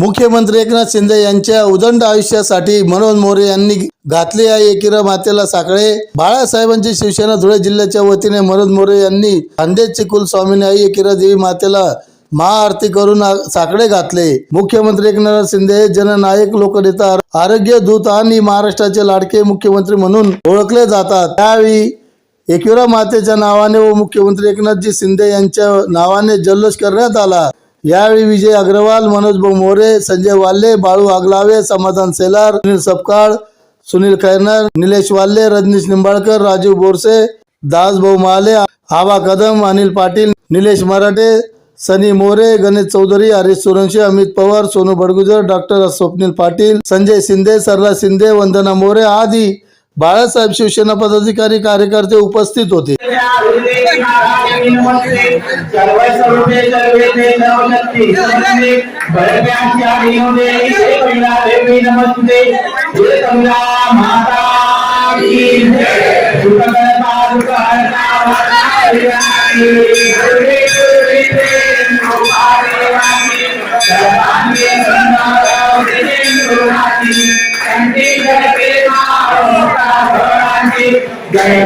मुख्यमंत्री एकनाथ शिंदे यांच्या उदंड आयुष्यासाठी मनोज मोरे यांनी घातले आहे एकिरा मातेला साखळे. बाळासाहेबांची शिवसेना धुळे जिल्ह्याच्या वतीने मनोज मोरे यांनी खांदे चिकुल स्वामीने आई एकिरा देवी मातेला महाआरती करून साकडे घातले. मुख्यमंत्री एकनाथ शिंदे हे जननायक लोकनेता आरोग्य दूत आणि महाराष्ट्राचे लाडके मुख्यमंत्री म्हणून ओळखले जातात. त्यावेळी एकविरा मातेच्या नावाने व मुख्यमंत्री एकनाथजी शिंदे यांच्या नावाने जल्लोष करण्यात आला. यावेळी विजय अग्रवाल मनोज भाऊ मोरे संजय वाल्ले बाळू आगलावे समाधान सेलार सुनील सपकाळ सुनील खैरनार निलेश वाल्ले रजनीश निंबाळकर राजीव बोरसे दास भाऊ महाले आबा कदम अनिल पाटील निलेश मराठे सनी मोरे गणेश चौधरी हरीश सुरंशी अमित पवार सोनू बडगुजर डॉक्टर स्वप्नील पाटील संजय शिंदे सरला शिंदे वंदना मोरे आदी बाळासाहेब शिवसेना पदाधिकारी कार्यकर्ते उपस्थित होते. सर्व स्वरूपे माता की जय सुखकर्ता दुःखहर्ता वातावरणाची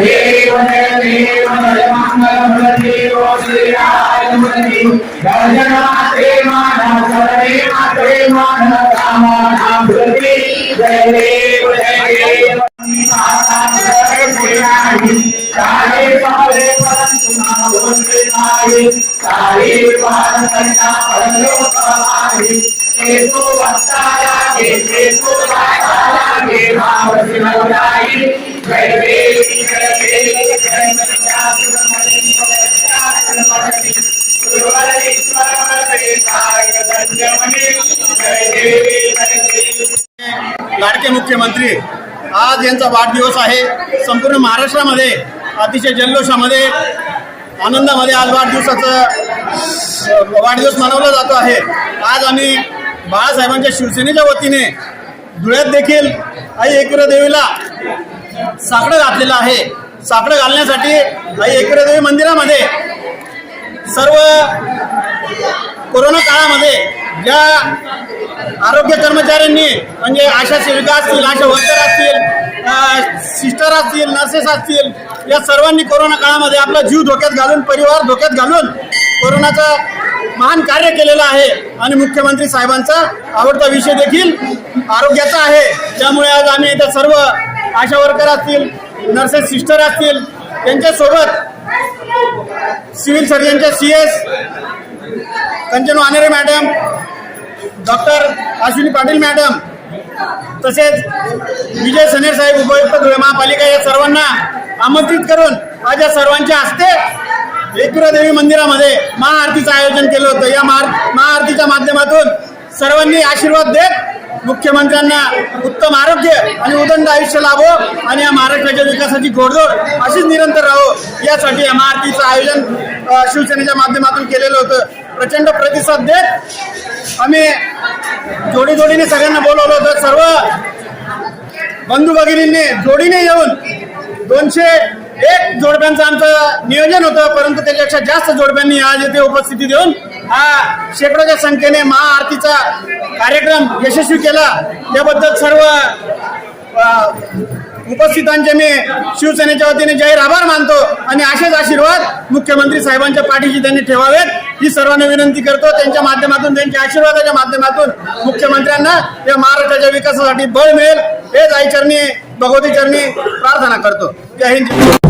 देव जय देव जय मंगल देव श्री राय मुरली गर्जनाते मान सरे कामना प्रति जय देव जय देव माता जय श्री सारे पारे परंतु ना बोलते नाही सारे पार करता परलोक आहे ते तो वाचाला घे वाचाला घे भाव शिवराई लाडके मुख्यमंत्री आज यांचा वाढदिवस आहे. संपूर्ण महाराष्ट्रामध्ये अतिशय जल्लोषामध्ये आनंदामध्ये आज वाढदिवसाचं वाढदिवस मनवला जातो आहे. आज आम्ही बाळासाहेबांच्या शिवसेनेच्या वतीने धुळ्यात देखील आई एकविरा देवीला साकडं घातलेलं आहे. साकडं घालण्यासाठी आई एकविरादेवी मंदिरामध्ये सर्व कोरोना काळामध्ये ज्या आरोग्य कर्मचाऱ्यांनी म्हणजे आशा सेविका असतील आशा वर्कर असतील सिस्टर असतील नर्सेस असतील या सर्वांनी कोरोना काळामध्ये आपला जीव धोक्यात घालून परिवार धोक्यात घालून कोरोनाचा महान कार्य केलेलं आहे. आणि मुख्यमंत्री साहेबांचा आवडता विषय देखील आरोग्याचा आहे. त्यामुळे आज आम्ही इथं सर्व आशा वर्कर असतील नर्सेस सिस्टर असतील त्यांच्यासोबत civil सर्जनच्या C S Kanchan Wanere madam doctor Ashwini Patil madam तसेच विजय सनेर साहेब उपयुक्त महापालिका या सर्वांना आमंत्रित करून आज या सर्वांच्या हस्ते एकविरा देवी मंदिरामध्ये महाआरतीचं आयोजन केलं होतं. या महा महाआरतीच्या माध्यमातून सर्वांनी आशीर्वाद देत मुख्यमंत्र्यांना उत्तम आरोग्य आणि उदंड आयुष्य लाभो आणि या महाराष्ट्राच्या विकासाची घोडदोड अशीच निरंतर राहो. यासाठी या महाआरतीचं आयोजन शिवसेनेच्या माध्यमातून केलेलं होतं. प्रचंड प्रतिसाद देत आम्ही जोडी जोडीने सगळ्यांना बोलवलं होतं. सर्व बंधू भगिनींनी जोडीने येऊन दोनशे एक जोडप्यांचं आमचं नियोजन होतं परंतु त्याच्यापेक्षा जास्त जोडप्यांनी आज येथे उपस्थिती देऊन हा शेकडोच्या संख्येने महाआरतीचा कार्यक्रम यशस्वी केला. त्याबद्दल सर्व उपस्थितांचे मी शिवसेनेच्या वतीने जाहीर आभार मानतो आणि असेच आशीर्वाद मुख्यमंत्री साहेबांच्या पाठीशी त्यांनी ठेवावेत. ही सर्वांना विनंती करतो त्यांच्या माध्यमातून त्यांच्या आशीर्वादाच्या माध्यमातून मुख्यमंत्र्यांना या महाराष्ट्राच्या विकासासाठी बळ मिळेल. हेच आईचरणी भगवती चरणी प्रार्थना करतो. जय हिंद.